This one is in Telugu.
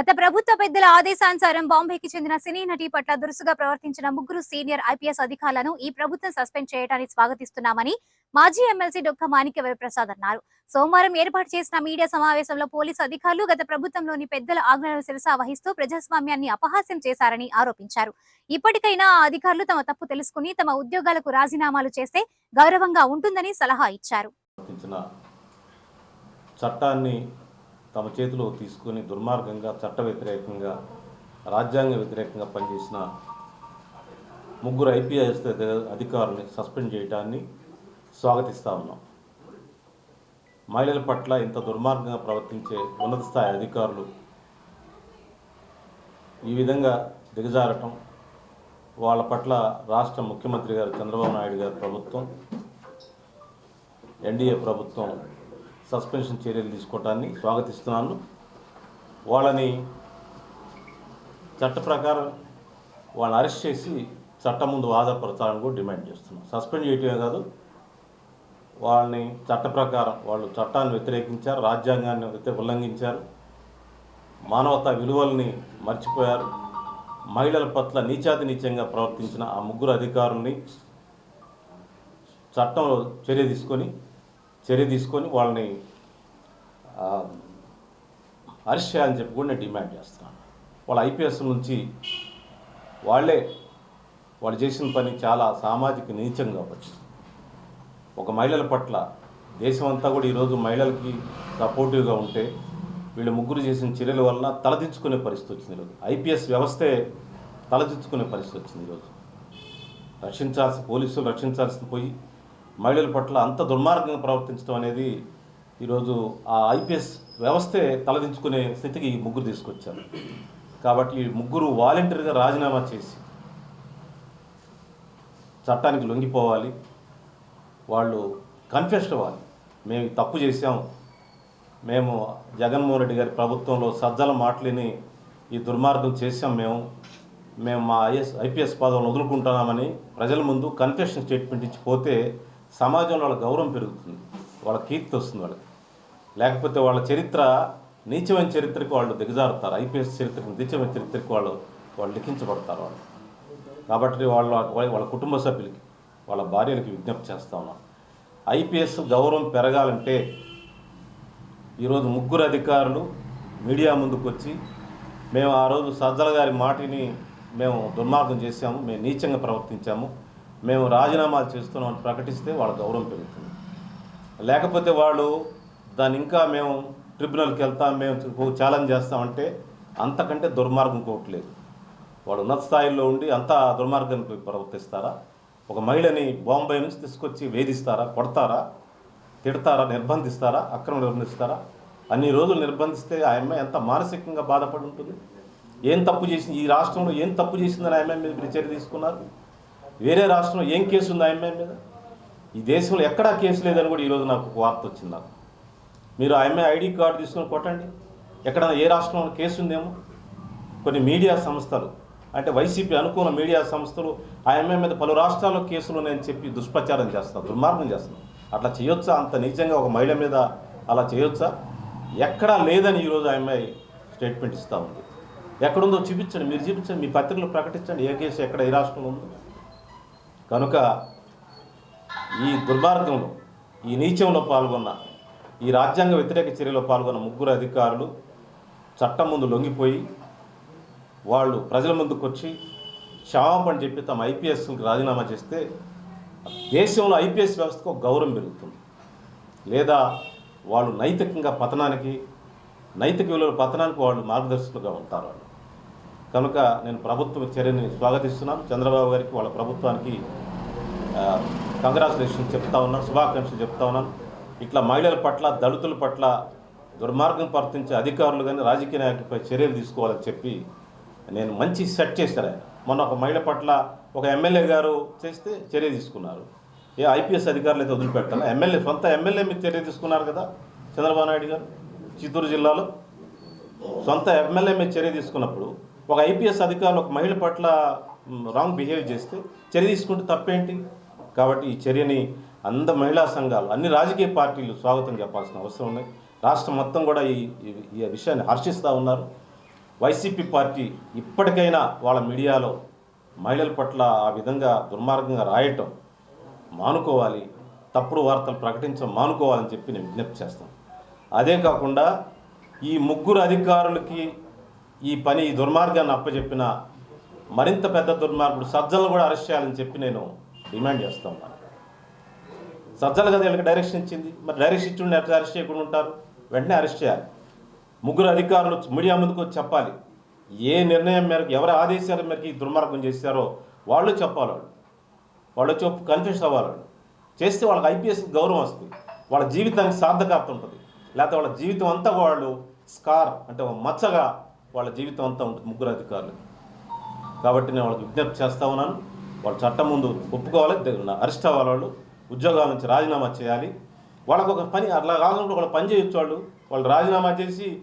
గత ప్రభుత్వ పెద్దల ఆదేశానుసారం బాంబేకి చెందిన సినీ నటి పట్ల దురుసుగా ప్రవర్తించిన ముగ్గురు సీనియర్ ఐపీఎస్ అధికారులను ఈ ప్రభుత్వం సస్పెండ్ చేయడాన్ని స్వాగతిస్తున్నామని మాజీ ఎమ్మెల్సీ డొక్క మాణిక్య వరప్రసాద్ అన్నారు. సోమవారం ఏర్పాటు చేసిన మీడియా సమావేశంలో పోలీసు అధికారులు గత ప్రభుత్వంలోని పెద్దల ఆజ్ఞలను శిరసా వహిస్తూ ప్రజాస్వామ్యాన్ని అపహాస్యం చేశారని ఆరోపించారు. ఇప్పటికైనా ఆ అధికారులు తమ తప్పు తెలుసుకుని తమ ఉద్యోగాలకు రాజీనామాలు చేస్తే గౌరవంగా ఉంటుందని సలహా ఇచ్చారు. చట్టాన్ని తమ చేతిలో తీసుకొని దుర్మార్గంగా చట్ట వ్యతిరేకంగా రాజ్యాంగ వ్యతిరేకంగా పనిచేసిన ముగ్గురు ఐపీఎస్ అధికారుల్ని సస్పెండ్ చేయడాన్ని స్వాగతిస్తా ఉన్నాం. మహిళల పట్ల ఇంత దుర్మార్గంగా ప్రవర్తించే ఉన్నత స్థాయి అధికారులు ఈ విధంగా దిగజారటం వాళ్ళ పట్ల రాష్ట్ర ముఖ్యమంత్రి గారు చంద్రబాబు నాయుడు గారి ప్రభుత్వం ఎన్డీఏ ప్రభుత్వం సస్పెన్షన్ చర్యలు తీసుకోవటాన్ని స్వాగతిస్తున్నాను. వాళ్ళని చట్ట ప్రకారం వాళ్ళని అరెస్ట్ చేసి చట్టం ముందు హాజరుపరచాలని కూడా డిమాండ్ చేస్తున్నాం. సస్పెండ్ చేయటమే కాదు వాళ్ళని చట్ట ప్రకారం వాళ్ళు చట్టాన్ని వ్యతిరేకించారు రాజ్యాంగాన్ని వ్యతి- ఉల్లంఘించారు మానవతా విలువల్ని మర్చిపోయారు. మహిళల పట్ల నీచాతి నీచంగా ప్రవర్తించిన ఆ ముగ్గురు అధికారుల్ని చట్టంలో చర్య తీసుకొని చర్య తీసుకొని వాళ్ళని అరెస్ట్ చేయాలని చెప్పి కూడా నేను డిమాండ్ చేస్తున్నాను వాళ్ళ ఐపీఎస్ నుంచి వాళ్ళే వాళ్ళు చేసిన పని చాలా సామాజిక నీచంగా వచ్చింది. ఒక మహిళల పట్ల దేశం అంతా కూడా ఈరోజు మహిళలకి సపోర్టివ్గా ఉంటే వీళ్ళు ముగ్గురు చేసిన చర్యల వలన తలదించుకునే పరిస్థితి వచ్చింది ఈరోజు ఐపీఎస్ వ్యవస్థే తలదించుకునే పరిస్థితి వచ్చింది ఈరోజు రక్షించాల్సి పోలీసులు రక్షించాల్సి పోయి మహిళల పట్ల అంత దుర్మార్గంగా ప్రవర్తించడం అనేది ఈరోజు ఆ ఐపీఎస్ వ్యవస్థే తలదించుకునే స్థితికి ఈ ముగ్గురు తీసుకొచ్చారు. కాబట్టి ఈ ముగ్గురు వాలంటీర్గా రాజీనామా చేసి చట్టానికి లొంగిపోవాలి. వాళ్ళు కన్ఫెస్ట్ అవ్వాలి. మేము తప్పు చేశాం. మేము జగన్మోహన్ రెడ్డి గారి ప్రభుత్వంలో సజ్జల మాటలని ఈ దుర్మార్గం చేశాం మేము. మేము మా ఐఎస్ ఐపీఎస్ పదవులను వదులుకుంటున్నామని ప్రజల ముందు కన్ఫెషన్ స్టేట్మెంట్ ఇచ్చిపోతే సమాజంలో వాళ్ళ గౌరవం పెరుగుతుంది. వాళ్ళ కీర్తి వస్తుంది వాళ్ళకి. లేకపోతే వాళ్ళ చరిత్ర నీచమైన చరిత్రకు వాళ్ళు దిగజారుతారు. ఐపీఎస్ చరిత్రకు నీచమైన చరిత్రకు వాళ్ళు వాళ్ళు లిఖించబడతారు వాళ్ళు. కాబట్టి వాళ్ళ వాళ్ళ కుటుంబ సభ్యులకి వాళ్ళ భార్యలకి విజ్ఞప్తి చేస్తా ఉన్నాం. ఐపీఎస్ గౌరవం పెరగాలంటే ఈరోజు ముగ్గురు అధికారులు మీడియా ముందుకు వచ్చి మేము ఆ రోజు సజ్జల గారి మాటిని మేము దుర్మార్గం చేశాము మేము నీచంగా ప్రవర్తించాము. మేము రాజీనామాలు చేస్తున్నామని ప్రకటిస్తే వాళ్ళ గౌరవం పెరుగుతుంది. లేకపోతే వాళ్ళు దాన్ని ఇంకా మేము ట్రిబ్యునల్కి వెళ్తాం మేము ఛాలెంజ్ చేస్తామంటే అంతకంటే దుర్మార్గం కోవట్లేదు వాడు ఉన్నత స్థాయిలో ఉండి అంత దుర్మార్గానికి ప్రవర్తిస్తారా? ఒక మహిళని బాంబే నుంచి తీసుకొచ్చి వేధిస్తారా? కొడతారా? తిడతారా? నిర్బంధిస్తారా? అక్రమం నిర్బంధిస్తారా? అన్ని రోజులు నిర్బంధిస్తే ఆ అమ్మాయి ఎంత మానసికంగా బాధపడి ఉంటుంది? ఏం తప్పు చేసింది? ఈ రాష్ట్రంలో ఏం తప్పు చేసిందని ఆ అమ్మాయి మీరు చర్య తీసుకున్నారు? వేరే రాష్ట్రంలో ఏం కేసు ఉంది ఆ అమ్మాయి మీద? ఈ దేశంలో ఎక్కడా కేసు లేదని కూడా ఈరోజు నాకు వార్త వచ్చింది నాకు. మీరు ఆ అమ్మాయి ఐడి కార్డు తీసుకొని కొట్టండి. ఎక్కడ ఏ రాష్ట్రంలో కేసు ఉందేమో? కొన్ని మీడియా సంస్థలు అంటే వైసీపీ అనుకూల మీడియా సంస్థలు ఆ అమ్మాయి మీద పలు రాష్ట్రాల్లో కేసులు ఉన్నాయని చెప్పి దుష్ప్రచారం చేస్తున్నారు దుర్మార్గం చేస్తున్నారు. అట్లా చేయొచ్చా? అంత నిజంగా ఒక మహిళ మీద అలా చేయొచ్చా? ఎక్కడా లేదని ఈరోజు ఆ అమ్మాయి స్టేట్మెంట్ ఇస్తూ ఉంది. ఎక్కడుందో చూపించండి మీరు చూపించండి మీ పత్రికలు ప్రకటించండి ఏ కేసు ఎక్కడ ఏ రాష్ట్రంలో ఉందో. కనుక ఈ దుర్మార్గంలో ఈ నీచంలో పాల్గొన్న ఈ రాజ్యాంగ వ్యతిరేక చర్యలో పాల్గొన్న ముగ్గురు అధికారులు చట్టం ముందు లొంగిపోయి వాళ్ళు ప్రజల ముందుకు వచ్చి క్షమాపణ చెప్పి తమ ఐపీఎస్కి రాజీనామా చేస్తే దేశంలో ఐపీఎస్ వ్యవస్థకు గౌరవం పెరుగుతుంది. లేదా వాళ్ళు నైతికంగా పతనానికి నైతిక విలువల పతనానికి వాళ్ళు మార్గదర్శకులుగా ఉంటారు వాళ్ళు. కనుక నేను ప్రభుత్వ చర్యని స్వాగతిస్తున్నాను. చంద్రబాబు గారికి వాళ్ళ ప్రభుత్వానికి కంగ్రాచులేషన్ చెప్తా ఉన్నాను శుభాకాంక్షలు చెప్తా ఉన్నాను. ఇట్లా మహిళల పట్ల దళితుల పట్ల దుర్మార్గం ప్రవర్తించే అధికారులు కానీ రాజకీయ నాయకులపై చర్యలు తీసుకోవాలని చెప్పి నేను మంచి సెట్ చేశారు ఆయన మొన్న ఒక మహిళ పట్ల ఒక ఎమ్మెల్యే గారు చేస్తే చర్య తీసుకున్నారు. ఏ ఐపీఎస్ అధికారులు అయితే వదిలిపెట్టాలి? ఎమ్మెల్యే సొంత ఎమ్మెల్యే మీద చర్య తీసుకున్నారు కదా చంద్రబాబు నాయుడు గారు చిత్తూరు జిల్లాలో. సొంత ఎమ్మెల్యే మీద చర్య తీసుకున్నప్పుడు ఒక ఐపీఎస్ అధికారులు ఒక మహిళ పట్ల రాంగ్ బిహేవ్ చేస్తే చర్య తీసుకుంటే తప్పేంటి? కాబట్టి ఈ చర్యని అంద మహిళా సంఘాలు అన్ని రాజకీయ పార్టీలు స్వాగతం చెప్పాల్సిన అవసరం ఉంది. రాష్ట్రం మొత్తం కూడా ఈ ఈ- ఈ విషయాన్ని హర్షిస్తూ ఉన్నారు. వైసీపీ పార్టీ ఇప్పటికైనా వాళ్ళ మీడియాలో మహిళల పట్ల ఆ విధంగా దుర్మార్గంగా రాయటం మానుకోవాలి తప్పుడు వార్తలు ప్రకటించడం మానుకోవాలని చెప్పి నేను విజ్ఞప్తి చేస్తాను. అదే కాకుండా ఈ ముగ్గురు అధికారులకి ఈ పని ఈ దుర్మార్గాన్ని అప్పచెప్పిన మరింత పెద్ద దుర్మార్గుడు సజ్జలను కూడా అరెస్ట్ చేయాలని చెప్పి నేను డిమాండ్ చేస్తా ఉన్నాను సజ్జలు కదా వీళ్ళకి డైరెక్షన్ ఇచ్చింది. మరి డైరెక్షన్ ఇచ్చి ఎట్లా అరెస్ట్ చేయకుండా ఉంటారు? వెంటనే అరెస్ట్ చేయాలి. ముగ్గురు అధికారులు మీడియా ముందుకు చెప్పాలి. ఏ నిర్ణయం మేరకు ఎవరి ఆదేశాల మేరకు ఈ దుర్మార్గం చేశారో వాళ్ళు చెప్పాలి వాళ్ళు. చెప్పు వచ్చి కన్ఫ్యూషన్ అవ్వాలి చేస్తే వాళ్ళకి ఐపీఎస్ గౌరవం వస్తుంది. వాళ్ళ జీవితానికి సార్థకార్థం ఉంటుంది. లేకపోతే వాళ్ళ జీవితం అంతా వాళ్ళు స్కార్ అంటే ఒక మచ్చగా వాళ్ళ జీవితం అంతా ఉంటుంది ముగ్గురు అధికారులు. కాబట్టి నేను వాళ్ళకి విజ్ఞప్తి చేస్తా ఉన్నాను. వాళ్ళు చట్టం ముందు ఒప్పుకోవాలి అరెస్ట్ అవ్వాలి వాళ్ళు ఉద్యోగాల నుంచి రాజీనామా చేయాలి. వాళ్ళకు ఒక పని అట్లా కాకుండా వాళ్ళు పని చేయొచ్చు వాళ్ళు. వాళ్ళు రాజీనామా చేసి